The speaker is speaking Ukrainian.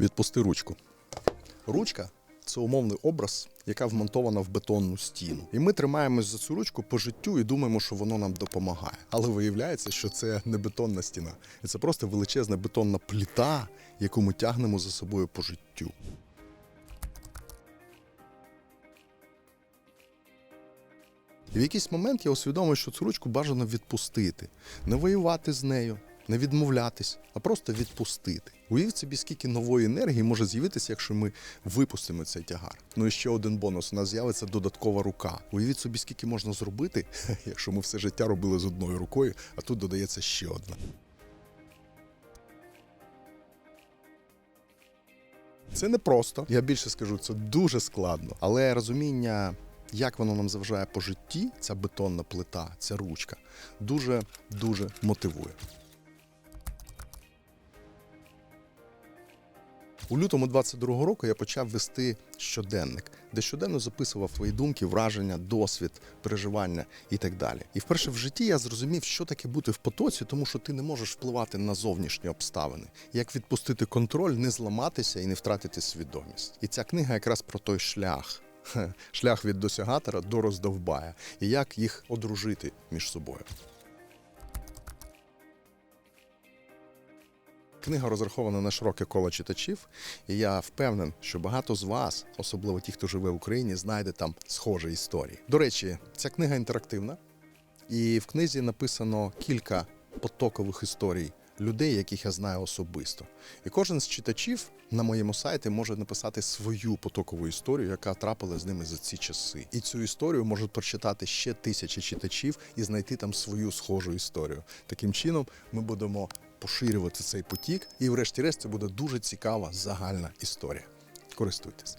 Відпусти ручку. Ручка це умовний образ, яка вмонтована в бетонну стіну. І ми тримаємось за цю ручку по життю і думаємо, що воно нам допомагає. Але виявляється, що це не бетонна стіна. І це просто величезна бетонна пліта, яку ми тягнемо за собою по життю. І в якийсь момент я усвідомив, що цю ручку бажано відпустити, не воювати з нею, не відмовлятись, а просто відпустити. Уявіть собі, скільки нової енергії може з'явитися, якщо ми випустимо цей тягар. Ну і ще один бонус: у нас з'явиться додаткова рука. Уявіть собі, скільки можна зробити, якщо ми все життя робили з одною рукою, а тут додається ще одна. Це не просто, я більше скажу, це дуже складно. Але розуміння, як воно нам заважає по житті, ця бетонна плита, ця ручка, дуже дуже мотивує. У лютому 22-го року я почав вести щоденник, де щоденно записував свої думки, враження, досвід, переживання і так далі. І вперше в житті я зрозумів, що таке бути в потоці, тому що ти не можеш впливати на зовнішні обставини. Як відпустити контроль, не зламатися і не втратити свідомість. І ця книга якраз про той шлях. Шлях від досягатора до роздовбая, і як їх одружити між собою. Книга розрахована на широке коло читачів, і я впевнений, що багато з вас, особливо ті, хто живе в Україні, знайде там схожі історії. До речі, ця книга інтерактивна, і в книзі написано кілька потокових історій людей, яких я знаю особисто. І кожен з читачів на моєму сайті може написати свою потокову історію, яка трапила з ними за ці часи. І цю історію можуть прочитати ще тисячі читачів і знайти там свою схожу історію. Таким чином, ми будемо поширювати цей потік, і, врешті-решт, це буде дуже цікава загальна історія. Користуйтесь.